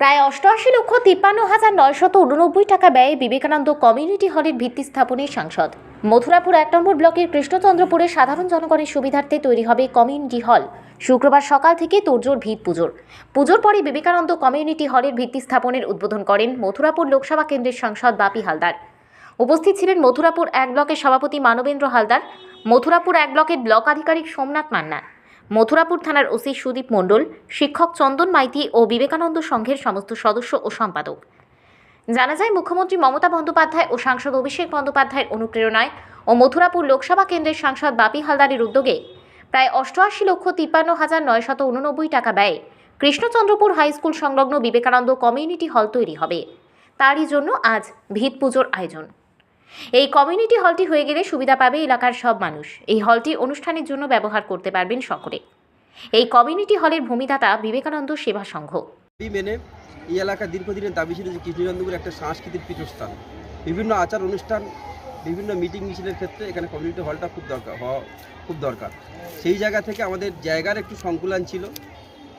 প্রায় অষ্টআশি লক্ষ তিপ্পান্ন হাজার নয়শত উননব্বই টাকা ব্যয়ে বিবেকানন্দ কমিউনিটি হলের ভিত্তি স্থাপনের সাংসদ। মথুরাপুর এক নম্বর ব্লকের কৃষ্ণচন্দ্রপুরে সাধারণ জনগণের সুবিধার্থে তৈরি হবে কমিউনিটি হল। শুক্রবার সকাল থেকে তোরজোর ভিত পুজোর। পুজোর পরে বিবেকানন্দ কমিউনিটি হলের ভিত্তি স্থাপনের উদ্বোধন করেন মথুরাপুর লোকসভা কেন্দ্রের সাংসদ বাপি হালদার। উপস্থিত ছিলেন মথুরাপুর এক ব্লকের সভাপতি মানবেন্দ্র হালদার, মথুরাপুর এক ব্লকের ব্লক আধিকারিক সোমনাথ মান্না। মথুরাপুর থানার ওসি সুদীপ মণ্ডল, শিক্ষক চন্দন মাইতি ও বিবেকানন্দ সংঘের সমস্ত সদস্য ও সম্পাদক। জানা যায়, মুখ্যমন্ত্রী মমতা বন্দ্যোপাধ্যায় ও সাংসদ অভিষেক বন্দ্যোপাধ্যায়ের অনুপ্রেরণায় ও মথুরাপুর লোকসভা কেন্দ্রের সাংসদ বাপি হালদারের উদ্যোগে প্রায় অষ্টআশি লক্ষ তিপ্পান্ন হাজার নয়শত উননব্বই টাকা ব্যয়ে কৃষ্ণচন্দ্রপুর হাই স্কুল সংলগ্ন বিবেকানন্দ কমিউনিটি হল তৈরি হবে। তারই জন্য আজ ভিত পুজোর আয়োজন। এই কমিউনিটি হলটি হয়ে গেলে সুবিধা পাবে এলাকার সব মানুষ। এই হলটি অনুষ্ঠানের জন্য ব্যবহার করতে পারবেন সকলে। এই কমিউনিটি হলের ভূমিদাতা বিবেকানন্দ সেবা সংঘ। মেনে এই এলাকার দীর্ঘদিনের দাবি ছিল যে কৃষ্ণচন্দ্রপুর একটা সাংস্কৃতিক পীঠস্থান। বিভিন্ন আচার অনুষ্ঠান, বিভিন্ন মিটিং মিছিলের ক্ষেত্রে এখানে কমিউনিটি হলটা খুব দরকার খুব দরকার। সেই জায়গা থেকে আমাদের জায়গার একটু সংকুলান ছিল।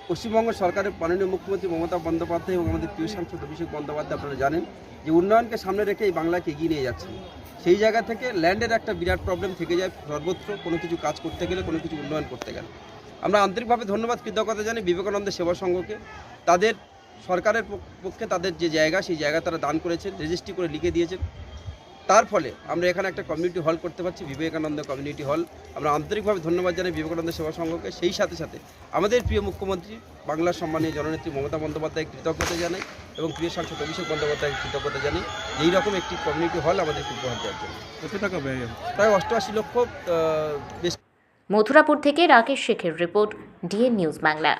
পশ্চিমবঙ্গ সরকারের মাননীয় মুখ্যমন্ত্রী মমতা বন্দ্যোপাধ্যায় এবং আমাদের প্রিয় সাংসদ অভিষেক বন্দ্যোপাধ্যায় আপনারা জানেন যে উন্নয়নকে সামনে রেখে এই বাংলাকে এগিয়ে নিয়ে যাচ্ছেন। সেই জায়গা থেকে ল্যান্ডের একটা বিরাট প্রবলেম থেকে যায় সর্বত্র কোনো কিছু কাজ করতে গেলে, কোনো কিছু উন্নয়ন করতে গেলে। আমরা আন্তরিকভাবে ধন্যবাদ, কৃতজ্ঞতা জানি বিবেকানন্দ সেবা সংঘকে। তাদের সরকারের পক- পক্ষে তাদের যে জায়গা, সেই জায়গা তারা দান করেছেন রেজিস্ট্রি করে লিখে দিয়েছেন। তার ফলে আমরা এখানে একটা কমিউনিটি হল করতে পারছি বিবেকানন্দ কমিউনিটি হল আমরা আন্তরিকভাবে ধন্যবাদ জানাই বিবেকানন্দ সেবা সংঘকে। সেই সাথে সাথে আমাদের প্রিয় মুখ্যমন্ত্রী বাংলার সম্মানীয় জননেত্রী মমতা বন্দ্যোপাধ্যায় কৃতজ্ঞতা জানাই এবং প্রিয় সাংসদ অভিষেক বন্দ্যোপাধ্যায় কৃতজ্ঞতা জানাই। এই রকম একটি কমিউনিটি হল আমাদের উপহার দেওয়ার জন্য। কত টাকা ব্যয় প্রায় অষ্টআশি লক্ষ বেশ মথুরাপুর থেকে রাকেশ শেখের রিপোর্ট ডিএন নিউজ বাংলা।